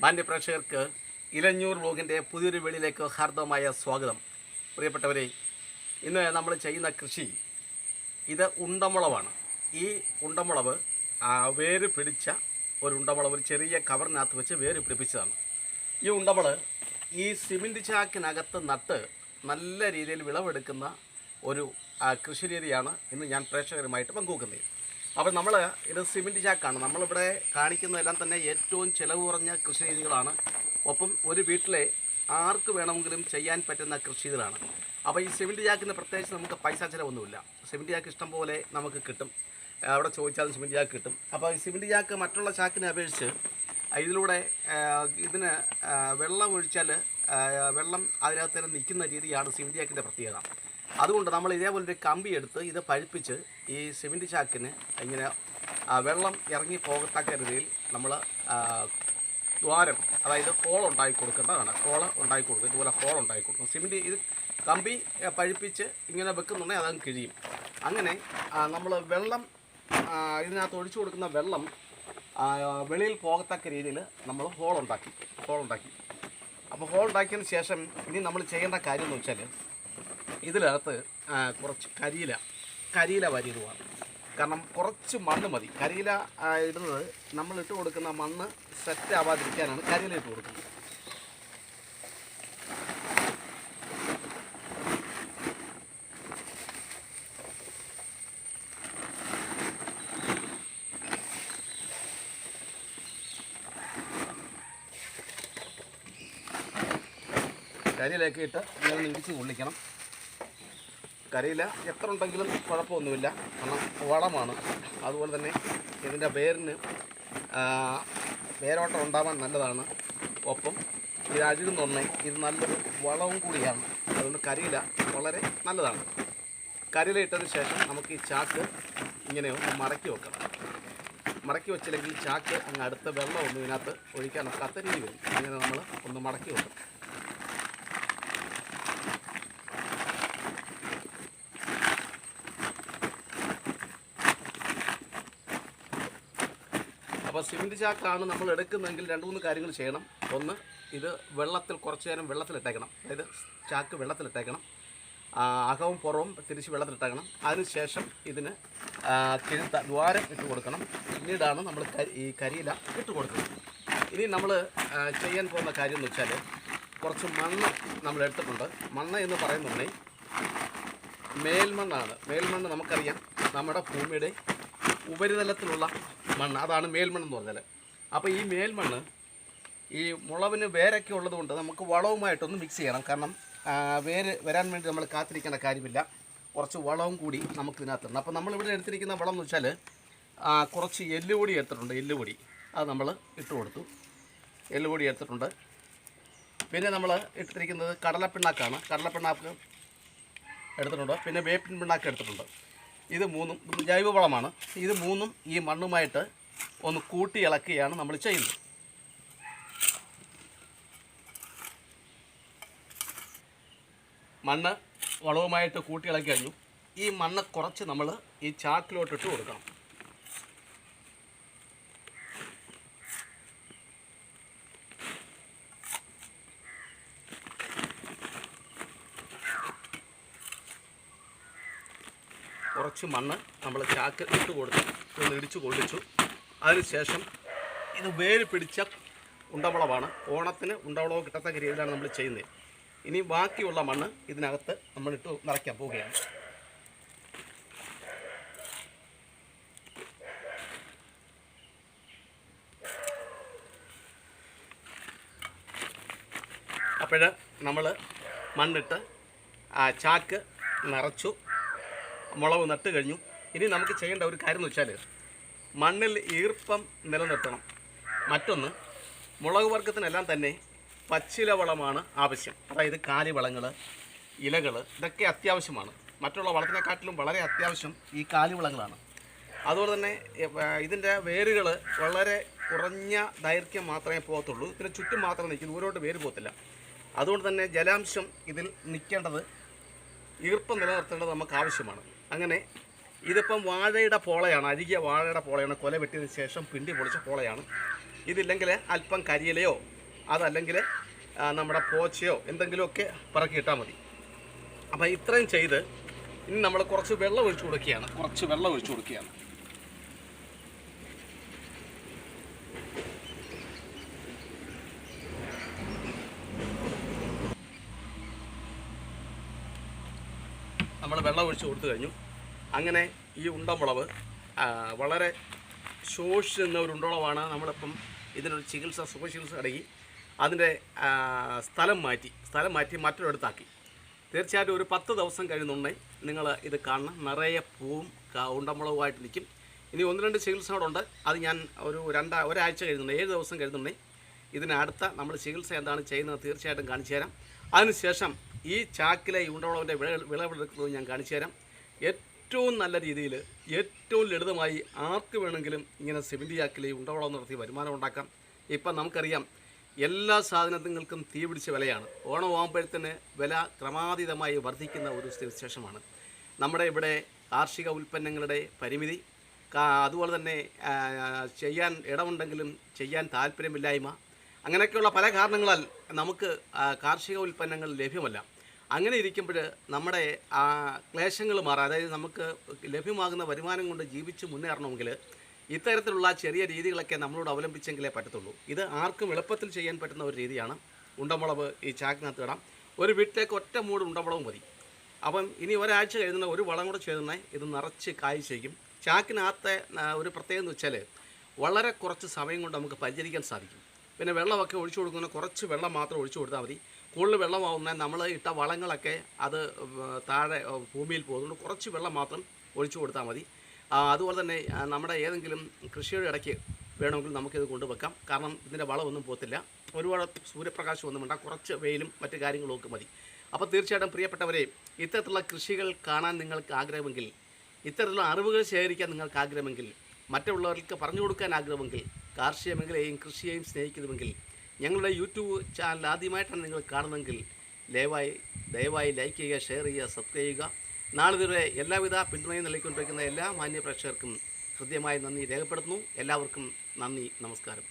മാന്യ പ്രേക്ഷകർക്ക് ഇലഞ്ഞൂർ ബ്ലോഗിന്റെ പുതിയൊരു വെളിയിലേക്ക് ഹാർദവമായ സ്വാഗതം. പ്രിയപ്പെട്ടവരെ ഇന്ന് നമ്മൾ ചെയ്യുന്ന കൃഷി ഇത് ഉണ്ടമുളവാണ്. ഈ ഉണ്ടമുളവ് വേര് പിടിച്ച ഒരു ഉണ്ടമുളവ് ഒരു ചെറിയ കവറിനകത്ത് വെച്ച് വേര് പിടിപ്പിച്ചതാണ്. ഈ ഉണ്ടമുള ഈ സിമെന്റ് ചാക്കിനകത്ത് നട്ട് നല്ല രീതിയിൽ വിളവെടുക്കുന്ന ഒരു കൃഷി രീതിയാണ് ഇന്ന് ഞാൻ പ്രേക്ഷകരുമായിട്ട് പങ്കുവെക്കുന്നത്. അപ്പോൾ നമ്മൾ ഇത് സിമെന്റ് ചാക്കാണ്. നമ്മളിവിടെ കാണിക്കുന്നതെല്ലാം തന്നെ ഏറ്റവും ചിലവ് കുറഞ്ഞ കൃഷി രീതികളാണ്. ഒപ്പം ഒരു വീട്ടിലെ ആർക്ക് വേണമെങ്കിലും ചെയ്യാൻ പറ്റുന്ന കൃഷി രീതികളാണ്. അപ്പോൾ ഈ സിമെന്റ് ചാക്കിന് പ്രത്യേകിച്ച് നമുക്ക് പൈസ ചിലവൊന്നുമില്ല. സിമെന്റ് ചാക്ക് ഇഷ്ടം പോലെ നമുക്ക് കിട്ടും. അവിടെ ചോദിച്ചാലും സിമെന്റ് ചാക്ക് കിട്ടും. അപ്പോൾ ഈ സിമെന്റ് ചാക്ക് മറ്റുള്ള ചാക്കിനെ അപേക്ഷിച്ച് ഇതിലൂടെ ഇതിന് വെള്ളം ഒഴിച്ചാൽ വെള്ളം അതിനകത്ത് നിൽക്കുന്ന രീതിയാണ് സിമെന്റ് ചാക്കിന്റെ പ്രത്യേകത. അതുകൊണ്ട് നമ്മൾ ഇതേപോലൊരു കമ്പി എടുത്ത് ഇത് പഴിപ്പിച്ച് ഈ സിമെന്റ് ചാക്കിന് ഇങ്ങനെ വെള്ളം ഇറങ്ങി പോകത്തക്ക രീതിയിൽ നമ്മൾ ദ്വാരം അതായത് ഹോൾ ഉണ്ടാക്കി കൊടുക്കേണ്ടതാണ്. ഹോൾ ഉണ്ടാക്കി കൊടുക്കും. ഇതുപോലെ ഹോൾ ഉണ്ടാക്കി കൊടുക്കും. സിമെന്റ് ഇത് കമ്പി പഴുപ്പിച്ച് ഇങ്ങനെ വെക്കുന്നുണ്ടെങ്കിൽ അതങ്ങ് കിഴിയും. അങ്ങനെ നമ്മൾ വെള്ളം ഇതിനകത്ത് ഒഴിച്ചു കൊടുക്കുന്ന വെള്ളം വെളിയിൽ പോകത്തക്ക രീതിയിൽ നമ്മൾ ഹോൾ ഉണ്ടാക്കി ഹോൾ ഉണ്ടാക്കി അപ്പോൾ ഹോൾ ഉണ്ടാക്കിയതിന് ശേഷം ഇനി നമ്മൾ ചെയ്യേണ്ട കാര്യം എന്ന് വെച്ചാൽ ഇതിനകത്ത് കുറച്ച് കരിയില കരിയില വരിയിടുവാണ് കാരണം കുറച്ച് മണ്ണ് മതി. കരിയില ഇടുന്നത് നമ്മൾ ഇട്ട് കൊടുക്കുന്ന മണ്ണ് സെറ്റ് ആവാതിരിക്കാനാണ് കരിയില ഇട്ട് കൊടുക്കുന്നത്. കരിയിലേക്ക് ഇട്ട് ഇങ്ങനെ ഇടിച്ച് കൊള്ളിക്കണം കരിയില എത്ര ഉണ്ടെങ്കിലും കുഴപ്പമൊന്നുമില്ല. കാരണം വളമാണ് അതുപോലെ തന്നെ ഇതിന്റെ വേരിന് വേരോട്ടം ഉണ്ടാവാൻ നല്ലതാണ്. ഒപ്പം ഇത് അഴുകുന്നുണ്ടെ ഇത് നല്ലൊരു വളവും കൂടിയാണ്. അതുകൊണ്ട് കരിയില വളരെ നല്ലതാണ്. കരിയില ഇട്ടതിന് ശേഷം നമുക്ക് ഈ ചാക്ക് ഇങ്ങനെ ഒന്ന് മടക്കി വെക്കണം. മടക്കി വെച്ചില്ലെങ്കിൽ ചാക്ക് അങ്ങ് അടുത്ത വെള്ളമൊന്നും ഇതിനകത്ത് ഒഴിക്കാൻ ഒക്കാത്ത രീതി വരും. അങ്ങനെ നമ്മൾ ഒന്ന് മടക്കി വെക്കണം. അപ്പോൾ സിമെന്റ് ചാക്കാണ് നമ്മൾ എടുക്കുന്നതെങ്കിൽ രണ്ട് മൂന്ന് കാര്യങ്ങൾ ചെയ്യണം. ഒന്ന് ഇത് വെള്ളത്തിൽ കുറച്ച് നേരം വെള്ളത്തിലിട്ടേക്കണം അതായത് ചാക്ക് വെള്ളത്തിലിട്ടേക്കണം അകവും പുറവും തിരിച്ച് വെള്ളത്തിലിട്ടേക്കണം അതിനുശേഷം ഇതിന് കിഴുത്ത ദ്വാരം ഇട്ട് കൊടുക്കണം. പിന്നീടാണ് നമ്മൾ ഈ കരിയില ഇട്ട് കൊടുക്കുന്നത് ഇനി നമ്മൾ ചെയ്യാൻ പോകുന്ന കാര്യം എന്ന് വെച്ചാൽ കുറച്ച് മണ്ണ് നമ്മൾ എടുത്തിട്ടുണ്ട്. മണ്ണ് എന്ന് പറയുന്നുണ്ടെങ്കിൽ മേൽമണ്ണാണ്. മേൽമണ്ണ് നമുക്കറിയാം. നമ്മുടെ ഭൂമിയുടെ ഉപരിതലത്തിലുള്ള മണ്ണ് അതാണ് മേൽമണ്ണ് എന്ന് പറഞ്ഞാൽ അപ്പോൾ ഈ മേൽമണ്ണ് ഈ മുളവിന് വേരൊക്കെ ഉള്ളതുകൊണ്ട് നമുക്ക് വളവുമായിട്ടൊന്ന് മിക്സ് ചെയ്യണം. കാരണം വേര് വരാൻ വേണ്ടി നമ്മൾ കാത്തിരിക്കേണ്ട കാര്യമില്ല. കുറച്ച് വളവും കൂടി നമുക്ക് ഇതിനകത്തുണ്ട് അപ്പോൾ നമ്മളിവിടെ എടുത്തിരിക്കുന്ന വളം എന്ന് വെച്ചാൽ കുറച്ച് എല്ലുപൊടി എടുത്തിട്ടുണ്ട് എല്ലുപൊടി. അത് നമ്മൾ ഇട്ട് കൊടുത്തു. എല്ലുപൊടി എടുത്തിട്ടുണ്ട്. പിന്നെ നമ്മൾ ഇട്ടിരിക്കുന്നത് കടലപ്പിണ്ണാക്കാണ്. കടലപ്പിണ്ണാക്ക് എടുത്തിട്ടുണ്ട്. പിന്നെ വേപ്പിൻ പിണ്ണാക്ക് എടുത്തിട്ടുണ്ട്. ഇത് മൂന്നും ജൈവവളമാണ്. ഇത് മൂന്നും ഈ മണ്ണുമായിട്ട് ഒന്ന് കൂട്ടി ഇളക്കുകയാണ് നമ്മൾ ചെയ്യുന്നത്. മണ്ണ് വളവുമായിട്ട് കൂട്ടി ഇളക്കി കഴിഞ്ഞു. ഈ മണ്ണ് കുറച്ച് നമ്മൾ ഈ ചാക്കിലോട്ടിട്ട് കൊടുക്കണം. കുറച്ച് മണ്ണ് നമ്മൾ ചാക്ക് ഇട്ട് കൊടുത്ത് ഒന്ന് ഇടിച്ച് കൊള്ളിച്ചു. അതിനുശേഷം ഇത് വേര് പിടിച്ച ഉണ്ടവളമാണ്. ഓണത്തിന് ഉണ്ടവളവ് കിട്ടത്തക്ക രീതിയിലാണ് നമ്മൾ ചെയ്യുന്നത്. ഇനി ബാക്കിയുള്ള മണ്ണ് ഇതിനകത്ത് നമ്മളിട്ട് നിറയ്ക്കാൻ പോവുകയാണ്. അപ്പോൾ നമ്മൾ മണ്ണിട്ട് ചാക്ക് നിറച്ചു. മുളക് നട്ട് കഴിഞ്ഞു. ഇനി നമുക്ക് ചെയ്യേണ്ട ഒരു കാര്യം എന്ന് വെച്ചാൽ മണ്ണിൽ ഈർപ്പം നിലനിർത്തണം. മറ്റൊന്ന് മുളക് വർഗത്തിനെല്ലാം തന്നെ പച്ചില വളമാണ് ആവശ്യം. അതായത് കാലിവളങ്ങൾ ഇലകൾ ഇതൊക്കെ അത്യാവശ്യമാണ്. മറ്റുള്ള വളത്തിനെക്കാട്ടിലും വളരെ അത്യാവശ്യം ഈ കാലിവളങ്ങളാണ്. അതുപോലെ തന്നെ ഇതിന്റെ വേരുകൾ വളരെ കുറഞ്ഞ ദൈർഘ്യം മാത്രമേ പോകത്തുള്ളൂ. ഇതിന് ചുറ്റും മാത്രം നിൽക്കും ദൂരോട്ട് വേര് പോകത്തില്ല. അതുകൊണ്ട് തന്നെ ജലാംശം ഇതിൽ നിൽക്കേണ്ടത് ഈർപ്പം നിലനിർത്തേണ്ടത് നമുക്ക് ആവശ്യമാണ്. അങ്ങനെ ഇതിപ്പം വാഴയുടെ പോളയാണ് അഴുകിയ വാഴയുടെ പോളയാണ് കൊല വെട്ടിയതിന് ശേഷം പിണ്ടി പൊളിച്ച പോളയാണ്. ഇതില്ലെങ്കിൽ അല്പം കരിയിലയോ അതല്ലെങ്കിൽ നമ്മുടെ പോച്ചയോ എന്തെങ്കിലുമൊക്കെ പറക്കി ഇട്ടാൽ മതി. അപ്പോൾ ഇത്രയും ചെയ്ത് ഇനി നമ്മൾ കുറച്ച് വെള്ളം ഒഴിച്ചു കൊടുക്കുകയാണ്. കുറച്ച് വെള്ളം ഒഴിച്ചു കൊടുക്കുകയാണ്. നമ്മൾ ഒഴിച്ച് കൊടുത്തു കഴിഞ്ഞു. അങ്ങനെ ഈ ഉണ്ടമുളവ് ആ, വളരെ ശോഷിച്ച് നിന്ന ഒരു ഉണ്ടളവാണ് നമ്മളിപ്പം ഇതിനൊരു ചികിത്സ സുഖചികിത്സ അടങ്ങി അതിന്റെ സ്ഥലം മാറ്റി സ്ഥലം മാറ്റി മറ്റൊരിടത്താക്കി. തീർച്ചയായിട്ടും ഒരു പത്ത് ദിവസം കഴിയുന്നുണ്ടെങ്കിൽ നിങ്ങൾ ഇത് കാണണം. നിറയെ പൂവും ഉണ്ടമുളവുമായിട്ട് നിൽക്കും. ഇനി ഒന്ന് രണ്ട് ചികിത്സ അവിടെ ഉണ്ട്. അത് ഞാൻ ഒരു രണ്ടാ ഒരാഴ്ച കഴിയുന്നുണ്ട്. ഏഴ് ദിവസം കഴിയുന്നുണ്ടെങ്കിൽ ഇതിനടുത്ത നമ്മൾ ചികിത്സ എന്താണ് ചെയ്യുന്നത് തീർച്ചയായിട്ടും കാണിച്ചു തരാം. അതിനുശേഷം ഈ ചാക്കിലെ ഈ ഉണ്ടമുളകിന്റെ വിള വിളവെടുക്കുന്നത് ഞാൻ കാണിച്ചു തരാം. ഏറ്റവും നല്ല രീതിയിൽ ഏറ്റവും ലളിതമായി ആർക്ക് വേണമെങ്കിലും ഇങ്ങനെ സിമെന്റ് ചാക്കിൽ ഈ ഉണ്ടവളം നടത്തി വരുമാനം ഉണ്ടാക്കാം. ഇപ്പം നമുക്കറിയാം എല്ലാ സാധനങ്ങൾക്കും തീ പിടിച്ച വിലയാണ്. ഓണം ആകുമ്പോഴത്തേന് വില ക്രമാതീതമായി വർദ്ധിക്കുന്ന ഒരു സ്ഥിതിവിശേഷമാണ് നമ്മുടെ ഇവിടെ കാർഷിക ഉൽപ്പന്നങ്ങളുടെ പരിമിതി അതുപോലെ തന്നെ ചെയ്യാൻ ഇടമുണ്ടെങ്കിലും ചെയ്യാൻ താല്പര്യമില്ലായ്മ. അങ്ങനെയൊക്കെയുള്ള പല കാരണങ്ങളാൽ നമുക്ക് കാർഷിക ഉൽപ്പന്നങ്ങൾ ലഭ്യമല്ല. അങ്ങനെ ഇരിക്കുമ്പോൾ നമ്മുടെ ആ ക്ലേശങ്ങൾ മാറാം. അതായത് നമുക്ക് ലഭ്യമാകുന്ന വരുമാനം കൊണ്ട് ജീവിച്ച് മുന്നേറണമെങ്കിൽ ഇത്തരത്തിലുള്ള ചെറിയ രീതികളൊക്കെ നമ്മളോട് അവലംബിച്ചെങ്കിലേ പറ്റത്തുള്ളൂ. ഇത് ആർക്കും എളുപ്പത്തിൽ ചെയ്യാൻ പറ്റുന്ന ഒരു രീതിയാണ്. ഉണ്ടമുളവ് ഈ ചാക്കിനകത്ത് ഇടാം. ഒരു വീട്ടിലേക്ക് ഒറ്റ മൂട് ഉണ്ടമുളക് മതി. അപ്പം ഇനി ഒരാഴ്ച കഴിയുന്ന ഒരു വളം കൂടെ ചെയ്തെന്നാൽ ഇത് നിറച്ച് കായ്ച്ചേക്കും ചാക്കിനകത്തെ ആ, ഒരു പ്രത്യേകത എന്ന് വെച്ചാൽ വളരെ കുറച്ച് സമയം കൊണ്ട് നമുക്ക് പരിചരിക്കാൻ സാധിക്കും. പിന്നെ വെള്ളമൊക്കെ ഒഴിച്ചു കൊടുക്കുന്ന കുറച്ച് വെള്ളം മാത്രം ഒഴിച്ചു കൊടുത്താൽ മതി. കൂടുതൽ വെള്ളമാവുന്ന നമ്മൾ ഇട്ട വളങ്ങളൊക്കെ അത് താഴെ ഭൂമിയിൽ പോകുന്നുണ്ട് കുറച്ച് വെള്ളം മാത്രം ഒഴിച്ചു കൊടുത്താൽ മതി. അതുപോലെ തന്നെ നമ്മുടെ ഏതെങ്കിലും കൃഷിയുടെ ഇടയ്ക്ക് വേണമെങ്കിൽ നമുക്കിത് കൊണ്ടുവെക്കാം. കാരണം ഇതിന്റെ വളമൊന്നും പോത്തില്ല ഒരുപാട് സൂര്യപ്രകാശം ഒന്നും വേണ്ട കുറച്ച് വെയിലും മറ്റു കാര്യങ്ങളും ഒക്കെ മതി. അപ്പോൾ തീർച്ചയായിട്ടും പ്രിയപ്പെട്ടവരെ ഇത്തരത്തിലുള്ള കൃഷികൾ കാണാൻ നിങ്ങൾക്ക് ആഗ്രഹമെങ്കിൽ ഇത്തരത്തിലുള്ള അറിവുകൾ ശേഖരിക്കാൻ നിങ്ങൾക്ക് ആഗ്രഹമെങ്കിൽ മറ്റുള്ളവർക്ക് പറഞ്ഞു കൊടുക്കാൻ ആഗ്രഹമെങ്കിൽ കാർഷിക മേഖലയെയും കൃഷിയെയും സ്നേഹിക്കുന്നുവെങ്കിൽ ഞങ്ങളുടെ യൂട്യൂബ് ചാനൽ ആദ്യമായിട്ടാണ് നിങ്ങൾ കാണുന്നതെങ്കിൽ ദയവായി ദയവായി ലൈക്ക് ചെയ്യുക ഷെയർ ചെയ്യുക സബ്സ്ക്രൈബ് ചെയ്യുക. നാളെ വരെ എല്ലാവിധ പിന്തുണയും നൽകിക്കൊണ്ടിരിക്കുന്ന എല്ലാ മാന്യ പ്രേക്ഷകർക്കും ഹൃദ്യമായി നന്ദി രേഖപ്പെടുത്തുന്നു. എല്ലാവർക്കും നന്ദി നമസ്കാരം.